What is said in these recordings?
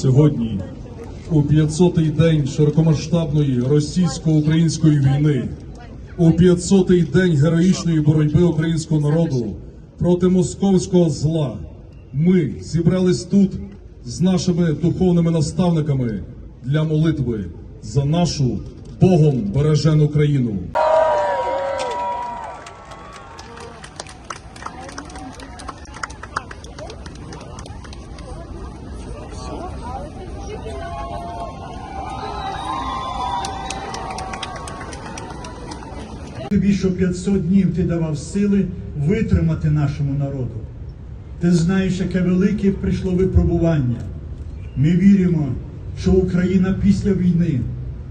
Сьогодні, у 500-й день широкомасштабної російсько-української війни, у 500-й день героїчної боротьби українського народу проти московського зла, ми зібрались тут з нашими духовними наставниками для молитви за нашу Богом бережену країну. Тобі, що 500 днів ти давав сили витримати нашому народу. Ти знаєш, яке велике прийшло випробування. Ми віримо, що Україна після війни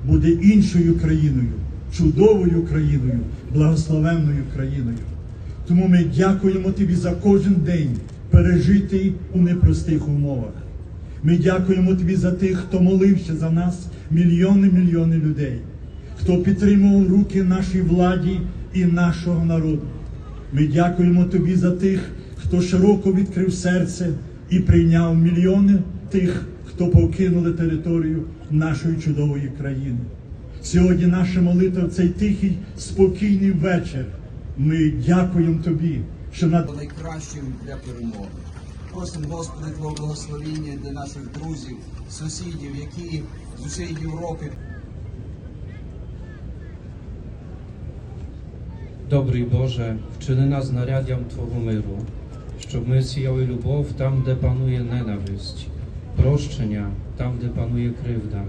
буде іншою країною, чудовою країною, благословенною країною. Тому ми дякуємо тобі за кожен день пережитий у непростих умовах. Ми дякуємо тобі за тих, хто молився за нас, мільйони мільйони людей, хто підтримував руки нашій владі і нашого народу. Ми дякуємо тобі за тих, хто широко відкрив серце і прийняв мільйони тих, хто покинули територію нашої чудової країни. Сьогодні наша молитва в цей тихий, спокійний вечір. Ми дякуємо тобі, що над найкращим для перемоги. Просимо Господи Твого благословіння для наших друзів, сусідів, які з усієї Європи Добрий Боже, вчини нас знаряддям Твого миру, щоб ми сіяли любов там, де панує ненависть, прощення там, де панує кривда,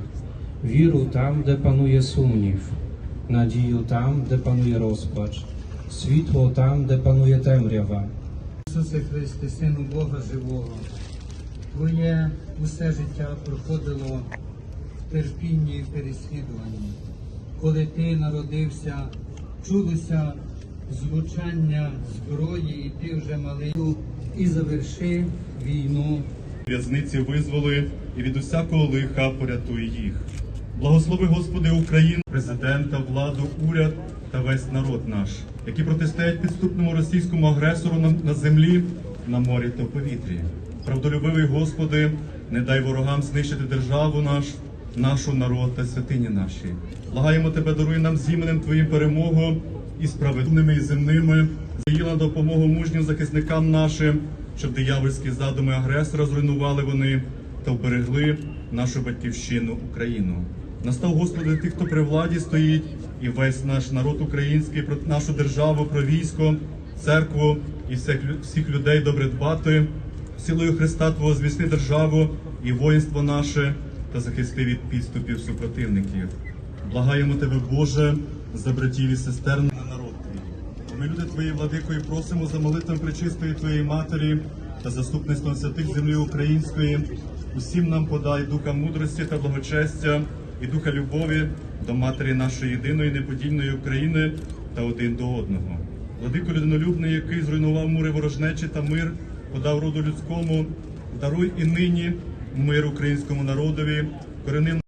віру там, де панує сумнів, надію там, де панує розпач, світло там, де панує темрява. Ісусе Христе, Сину Бога Живого, Твоє усе життя проходило в терпінні і переслідуванні. Коли ти народився, чулося звучання зброї, і ти вже малий, і заверши війну В'язниці визволи і від усякого лиха порятуй їх. Благослови Господи Україну, президента, владу, уряд та весь народ наш, які протистоять підступному російському агресору на, на землі, на морі та в повітрі. Правдолюбивий Господи, не дай ворогам знищити державу наш, нашу народ та святині наші. Благаємо Тебе, даруй нам з іменем Твоїм перемогу і справедливими і земними, заїла допомогу мужнім захисникам нашим, щоб диявольські задуми агресора зруйнували вони та вберегли нашу батьківщину Україну. Настав Господи тих, хто при владі стоїть, і весь наш народ український про нашу державу, про військо, церкву і всіх, всіх людей добре дбати, силою Христа Твого звісни державу і воїнство наше та захисти від підступів супротивників. Благаємо Тебе, Боже, за братів і сестер. Ми, люди Твої, владико, і просимо за молитвами пречистої Твоєї Матері та заступництвом святих землі української. Усім нам подай духа мудрості та благочестя і духа любові до Матері нашої єдиної неподільної України та один до одного. Владико людинолюбний, який зруйнував мури ворожнечі та мир, подав роду людському, даруй і нині мир українському народові, коренив